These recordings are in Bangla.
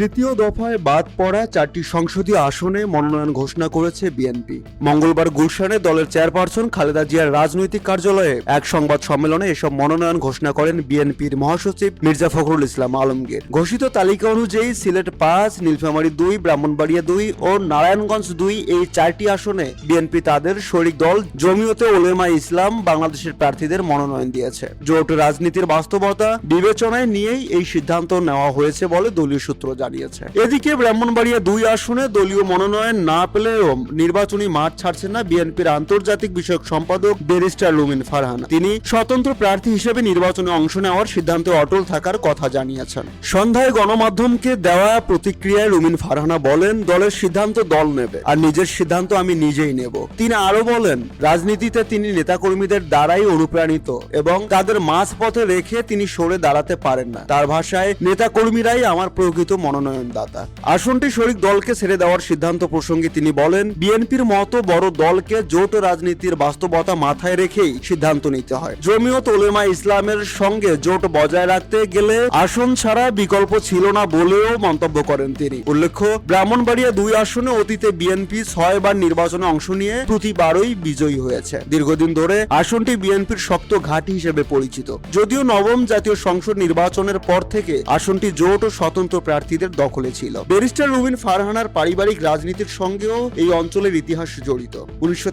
তৃতীয় দফায় বাদ পড়া চারটি সংসদীয় আসনে মনোনয়ন ঘোষণা করেছে বিএনপি। মঙ্গলবার গুলশানে দলের চেয়ারপারসন খালেদা জিয়ার রাজনৈতিক কার্যালয়ে এক সংবাদ সম্মেলনে এসব মনোনয়ন ঘোষণা করেন বিএনপির মহাসচিব মির্জা ফখরুল ইসলাম আলমগীর। ঘোষিত তালিকা অনুযায়ী সিলেট পাঁচ, নীলফামারী দুই, ব্রাহ্মণবাড়িয়া দুই ও নারায়ণগঞ্জ দুই এই চারটি আসনে বিএনপি তাদের শরিক দল জমিয়তে ওলেমা ইসলাম বাংলাদেশের প্রার্থীদের মনোনয়ন দিয়েছে। জোট রাজনীতির বাস্তবতা বিবেচনায় নিয়েই এই সিদ্ধান্ত নেওয়া হয়েছে বলে দলীয় সূত্র জানিয়েছে এদিকে ব্রাহ্মণবাড়িয়া দুই আসনে দলীয় মনোনয়ন না পেলেও নির্বাচনী মাঠ ছাড়ছেন না বিএনপির আন্তর্জাতিক বিষয়ক সম্পাদক ব্যারিস্টার লুমিন ফারহানা। তিনি স্বতন্ত্র প্রার্থী হিসেবে নির্বাচনে অংশ নেওয়ার সিদ্ধান্তে অটল থাকার কথা জানিয়েছেন। সন্ধ্যায় গণমাধ্যমকে দেওয়া প্রতিক্রিয়ায় লুমিন ফারহানা বলেন, দলের সিদ্ধান্ত দল নেবে, আর নিজের সিদ্ধান্ত আমি নিজেই নেব। তিনি আরও বলেন, রাজনীতিতে তিনি নেতাকর্মীদের দ্বারাই অনুপ্রাণিত এবং তাদের মাঝ পথে রেখে তিনি সরে দাঁড়াতে পারেন না। তার ভাষায়, নেতাকর্মীরাই আমার প্রকৃত মনোনয়নদাতা আসনটি শরিক দলকে ছেড়ে দেওয়ার সিদ্ধান্ত প্রসঙ্গে তিনি বলেন, বিএনপির মতো বড় দলকে জোট রাজনীতির বাস্তবতা মাথায় রেখেই সিদ্ধান্ত নিতে হয়। জমিয়ত ওলেমা ইসলামের সঙ্গে জোট বজায় রাখতে গেলে আসন ছাড়া বিকল্প ছিল না বলেও মন্তব্য করেন তিনি। উল্লেখ্য, ব্রাহ্মণবাড়িয়া দুই আসনে অতীতে বিএনপি ছয়বার নির্বাচনে অংশ নিয়ে প্রতিবারই বিজয়ী হয়েছে। দীর্ঘদিন ধরে আসনটি বিএনপির শক্ত ঘাঁটি হিসেবে পরিচিত। যদিও নবম জাতীয় সংসদ নির্বাচনের পর থেকে আসনটি জোট ও স্বতন্ত্র প্রার্থীদের দখলে ছিল। ব্যারিস্টার রুবিন ফারহানার পারিবারিক রাজনীতির সঙ্গেও এই অঞ্চলের ইতিহাস জড়িত। উনিশশো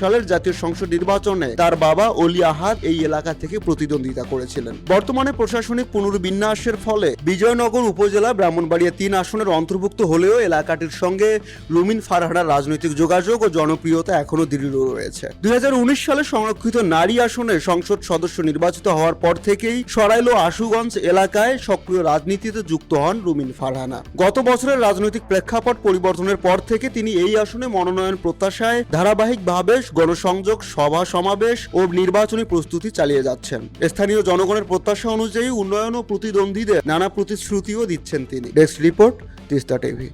সালের জাতীয় সংসদ নির্বাচনে তার বাবা অলি আহাদ এই এলাকা থেকে প্রতিদ্বন্দ্বিতা করেছিলেন। বর্তমানে প্রশাসনিক পুনর্বিন্যাসের ফলে বিজয়নগর উপজেলা ব্রাহ্মণবাড়িয়া তিন আসনের অন্তর্ভুক্ত হলেও এলাকাটির সঙ্গে লুমিন ফারহানার রাজনৈতিক যোগাযোগ ও জনপ্রিয়তা এখনও দৃঢ় রয়েছে। দুই হাজার উনিশ সালে সংরক্ষিত নারী আসনে সংসদ সদস্য নির্বাচিত হওয়ার পর থেকেই সরাইল আশুগঞ্জ এলাকায় সক্রিয় রাজনীতিতে যুক্ত হন রুমিন ফারহানা। গত বছরের রাজনৈতিক প্রেক্ষাপট পরিবর্তনের পর থেকে তিনি এই আসনে মনোনয়ন প্রত্যাশায় ধারাবাহিকভাবে গণসংযোগ, সভা সমাবেশ ও নির্বাচনী প্রস্তুতি চালিয়ে যাচ্ছেন। স্থানীয় জনগণের প্রত্যাশা অনুযায়ী উন্নয়ন ও প্রতিদ্বন্দ্বীদের নানা প্রতিশ্রুতিও দিচ্ছেন তিনি। Desk report Teesta TV.